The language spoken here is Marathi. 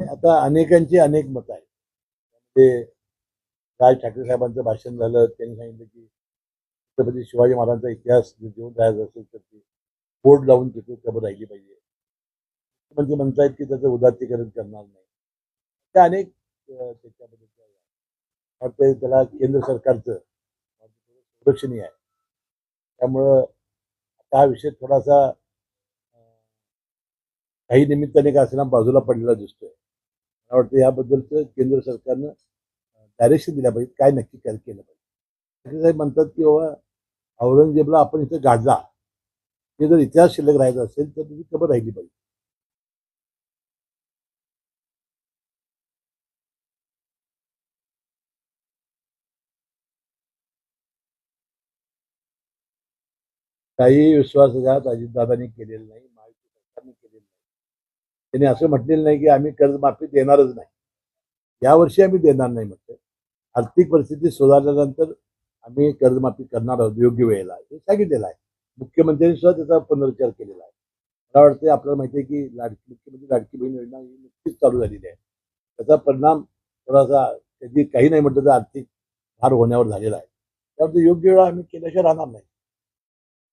आता अनेकांची अनेक मत आहेत. ते राज ठाकरे साहेबांचं भाषण झालं त्यांनी सांगितलं की छत्रपती शिवाजी महाराजांचा इतिहास जर जेवून राहायचा असेल तर ते बोर्ड लावून तिथे खबर राहिली पाहिजे. मुख्यमंत्री म्हणतायत की त्याचं उदात्तीकरण करणार नाही. त्या अनेक अं, त्याच्यामध्ये वाटतं त्याला केंद्र सरकारचं सुरक्षणीय आहे. त्यामुळं आता हा विषय थोडासा काही निमित्ताने का असेना बाजूला पडलेला दिसतोय. मला वाटतं याबद्दलचं केंद्र सरकारनं डायरेक्शन दिल्या पाहिजे काय नक्की काय केलं पाहिजे. साहेब म्हणतात की बाबा औरंगजेबला आपण इथं गाडला. हे जर इतिहास शिल्लक राहायचा असेल तर त्याची खबर राहिली पाहिजे. काही विश्वासघात अजितदादांनी केलेला नाही महायुती सरकारने केलेला नाही त्यांनी असं म्हटलेलं नाही की आम्ही कर्जमाफी देणारच नाही. यावर्षी आम्ही देणार नाही म्हटलं. आर्थिक परिस्थिती सुधारल्यानंतर आम्ही कर्जमाफी करणार आहोत योग्य वेळेला. हे सांगितलेलं आहे. मुख्यमंत्र्यांनी सुद्धा त्याचा पुनरुच्चार केलेला आहे. मला वाटतं आपल्याला माहिती आहे की लाडकी मुख्यमंत्री लाडकी बहीण योजना ही नुकतीच चालू झालेली आहे. त्याचा परिणाम थोडासा त्याची काही नाही म्हटलं तर आर्थिक भार होण्यावर झालेला आहे. त्यामुळे योग्य वेळा आम्ही केल्याशिवाय राहणार नाही.